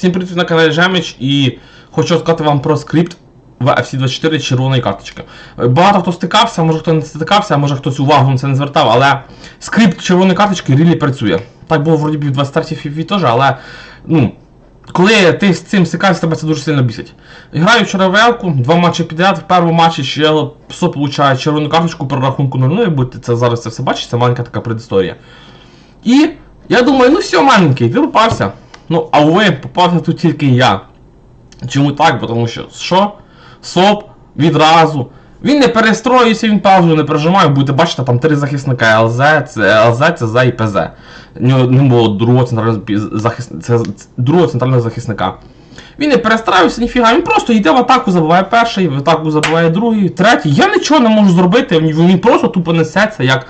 Всім привіт на каналі Жемич і хочу сказати вам про скрипт в FC24 червоної карточки. Багато хто стикався, може хто не стикався, може хтось увагу на це не звертав, але скрипт червоної карточки рілі працює. Так було вроді в 23 FIFA теж, але ну, коли ти з цим стикаєшся, тебе це дуже сильно бісить. Граю вчора в Елку, два матчі підряд. В першому матчі ще ПСО получає червону карточку при рахунку 0 і будете це зараз це все бачите, це маленька така предісторія. І я думаю, ну все, маленький, ти попався. Ну, а ви попався тут тільки я. Чому так? Бо Тому що що? СОП відразу. Він не перестроюється, він паузу не пережимає, будете бачити, там три захисника ЛЗ, це ЛЗ, ЦЗ і ПЗ. Не було другого центрального захис... це, другого центрального захисника. Він не перестраюється, ніфіга, він просто йде в атаку, забиває перший, в атаку забиває другий, третій. Я нічого не можу зробити, він просто тупо несеться, як,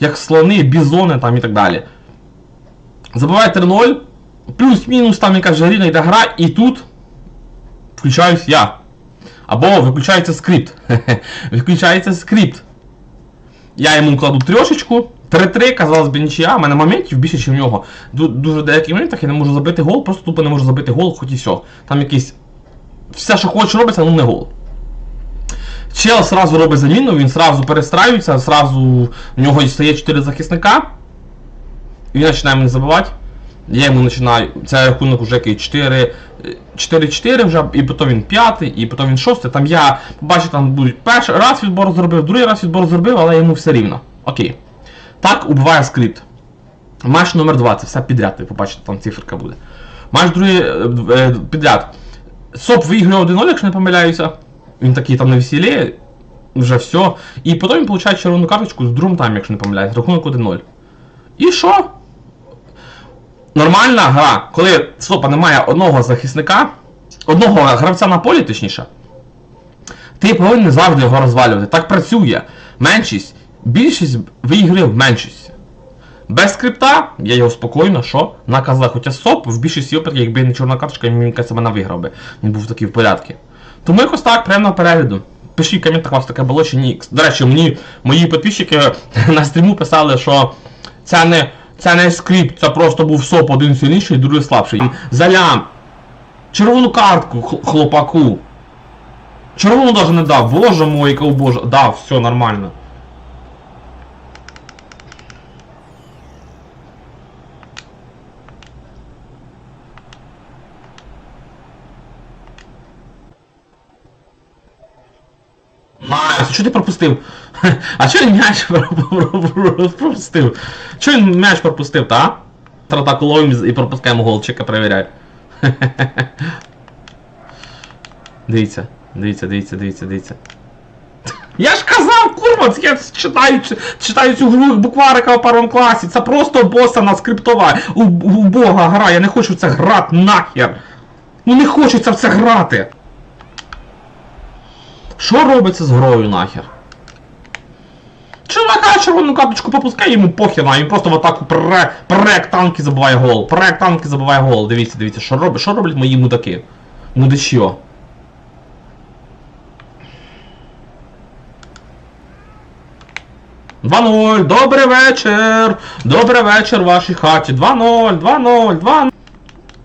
як слони, бізони там і так далі. Забиває 3-0, плюс-мінус там якась жаріна йде гра, і тут включаюсь я. Або виключається скрипт. Виключається скрипт. Я йому кладу трьошечку. 3-3, казалось би, нічия, у мене моментів більше, ніж в нього. Дуже в деяких моментах я не можу забити гол, просто тупо не можу забити гол, хоч і все. Там якийсь. Все, що хоче робиться, ну не гол. Чел сразу робить заміну, він сразу перестраюється, сразу в нього стає 4 захисника. І він починає мене забивати. Я йому починаю. Це рахунок вже який 4. 4-4 вже, і потім він п'ятий, і потім він шостий. Там я побачив, там будуть перший раз відбор зробив, другий раз відбор зробив, але йому все рівно. Окей. Так убиває скрипт. Матч номер 2, це все підряд, ви побачите, там циферка буде. Матч другий е, е, підряд. СОП виграє 1-0, якщо не помиляюся. Він такий там на весілі, вже все. І потім він получає червону карточку в другому таймі, якщо не помиляюся, рахунок 1-0. І що? Нормальна гра, коли СОПа немає одного захисника, одного гравця на полі, точніше, ти повинен завжди його розвалювати. Так працює. Меншість, більшість виіграє в меншість. Без скрипта я його спокійно, що, наказав. Хоча СОП в більшості випадків, якби не чорна карточка, він каже, мене виграв би. Він був такий в порядку. Тому якось так, приємного перегляду. Пишіть в коментах, у вас таке було чи ні. До речі, мені мої підписчики на стріму писали, що це не, це не скрипт, це просто був СОП один сильніший, другий слабший. Залям. Червону картку хлопаку. Червону даже не дав. Боже мой, якого боже. Дав, все нормально. Найс, що ти пропустив? А чого він м'яч пропустив? Чого він м'яч пропустив, та? Атаку ловим і пропускаємо гол, чека перевіряй. Дивіться, дивіться, дивіться, дивіться, дивіться. Я ж казав, курва, я читаю, читаю цю гру букварика в першому класі. Це просто босана скриптова у, у бога гра. Я не хочу в це грати нахер. Ну не хочеться в це грати. Що робиться з грою нахер? Чувака червону карточку попускає, йому похер, а він просто в атаку пре, пре танки забиває гол. Пре танки забиває гол. Дивіться, дивіться, що робить, що роблять мої мудаки? Мудачьо. Два 0 добрий вечір! Добрий вечір в вашій хаті. 2-0, 2-0, 2-0.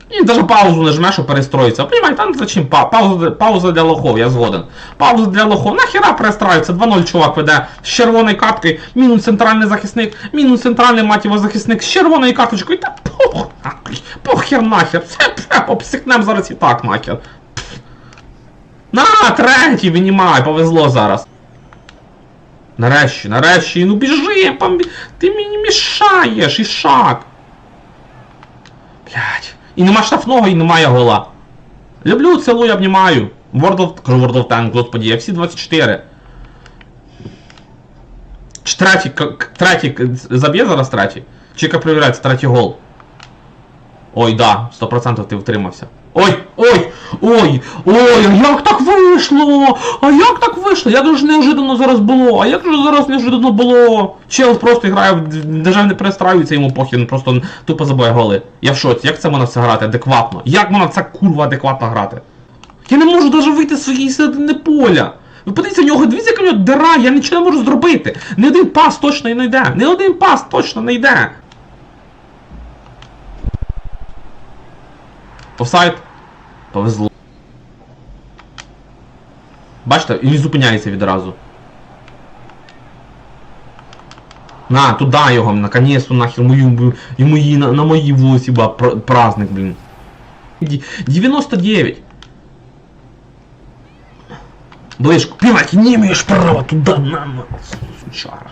І навіть паузу нажмеш, перестроїться. Понимаєте, там зачем па пауза, пауза для лохов, я згоден. Пауза для лохов. Нахера перестраиваться? 2-0 чувак веде з червоною карткою, мінус центральний захисник, мінус центральний матіво захисник з червоною карточкою. Та пох, похер нахер. Це пф, обсикнем зараз і так нахер. На, третій винімай, повезло зараз. Нарешті, нарешті, ну біжи, пом... ти мені мішаєш, ішак. І нема штрафного, і немає гола. Люблю, цілую, обнімаю. World of... World of Tanks, господі, FC 24. Чи третій, к- к- к- заб'є зараз третій? Чека проіграється, третій гол? Ой, да, 100% ти втримався. Ой, ой, ой, ой, а як так вийшло? А як так вийшло? Як же неожиданно зараз було? А як же зараз неожиданно було? Чел просто грає, в- не перестраюється йому похід, просто тупо забиває голи. Я в шоці, як це можна це грати адекватно? Як можна це курва адекватно грати? Я не можу навіть вийти з своєї середини поля. Ви подивіться, в нього дивіться, яка в нього дира, я нічого не можу зробити. Ні один пас точно не йде. Ні один пас точно не йде. Офсайд. Повезло. Бачите, він зупиняється відразу. На, туди його, наконец-то нахер мою, йому її на, на моїй вулиці пр- праздник, блін. 99. Ближку, півать, не маєш права туди, на, сучара.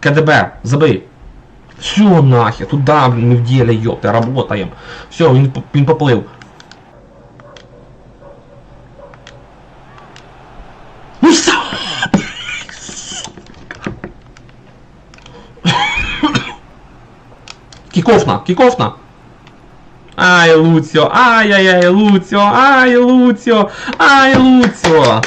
КДБ, забий. Все нахер, туда, блин, мы в деле, ёпта, работаем. Все, він, п- він Кікофна, кікофна! Ай, Луціо, ай-яй-яй, Луціо, ай, Луціо, ай, Луціо!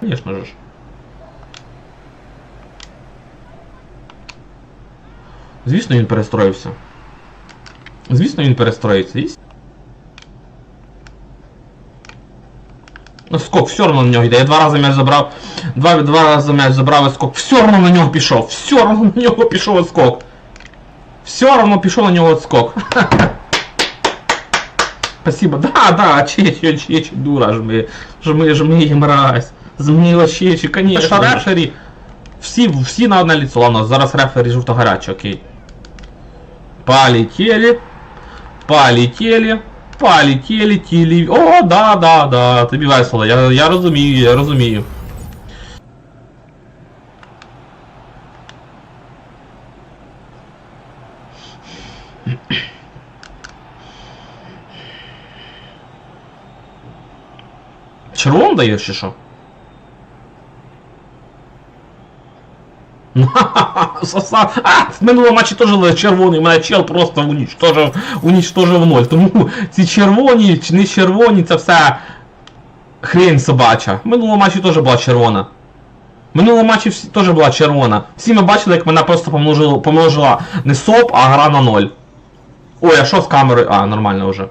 Конечно же. ж. Звісно, він перестроївся. Звісно, він перестроїться. І... Ну, скок, все одно на нього йде. Я два рази м'яч забрав. Два, два рази м'яч забрав і скок. Все одно на нього пішов. Все одно на нього пішов скок. Все одно пішов на нього скок. Спасибо. Да, да, чечи, чечи, дура, жми. Жми, жми, мразь. Зміла чечи, конечно. Рефері. Всі, всі на одне лицо. Ладно, зараз рефері жовто-гарячий, окей. Полетели. Полетели. Полетели, тілі. О, да, да, да. Тобі весело. Я, я розумію, я розумію. Червон даєш чи що? А, в минулому матчі теж червоний, мене чел просто унічтожив, унічтожив ноль. Тому ці червоні чи не червоні, це все хрень собача. В минулому матчі теж була червона. В минулому матчі теж була червона. Всі ми бачили, як мене просто помножила, помножила не соп, а гра на ноль. Ой, а що з камерою? А, нормально вже.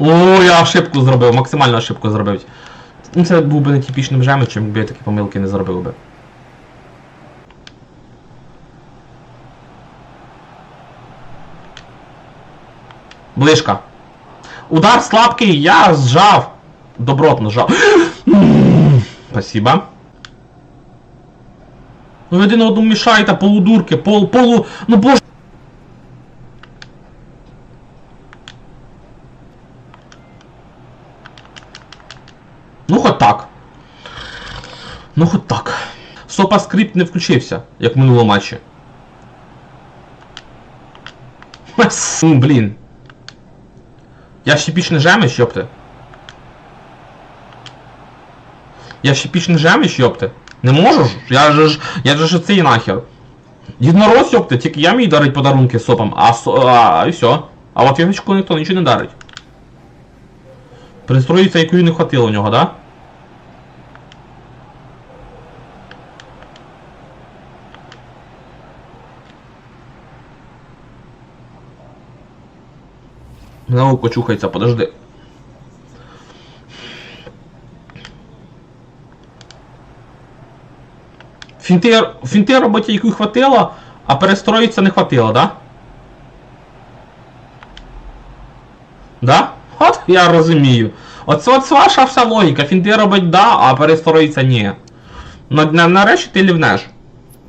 О, я ошибку зробив, максимальну ошибку зробив. Ну це був би не типічним жемичем, якби я такі помилки не зробив би. Ближка. Удар слабкий, я зжав. Добротно зжав. Спасибо. Ну один одному мішаєте, полудурки, пол, полу... Ну боже. Ну хоть так. Ну хоть так. Сопа скрипт не включився, як в минулому матчі. Ну, блін. Я ще піч не жемиш, йопте. Я ще піч не жемиш, йопте. Не можу? Я же ж. Я же ж цей нахер. Дід Мороз, йопте, тільки я мій дарить подарунки сопам, а, со, а, і все. А от Євочку ніхто нічого не дарить. Пристроїться, якої не хватило у нього, да? На око чухається, подожди. Фінти, фінти роботі якої хватило, а перестроїться не хватило, да? Да? От я розумію. Оце от ваша вся логіка. Фінти робить да, а перестроїться ні. На, на, нарешті ти лівнеш.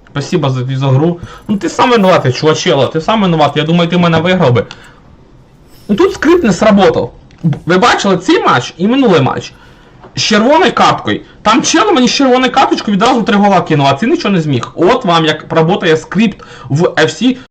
Спасибо за, за гру. Ну ти сам винуватий, чувачело, ти сам винуватий. Я думаю, ти мене виграв би. Ну тут скрипт не сработав. Ви бачили цей матч і минулий матч. З червоною капкою. Там чело мені з червоною карточкою відразу три гола кинув, а це нічого не зміг. От вам як працює скрипт в FC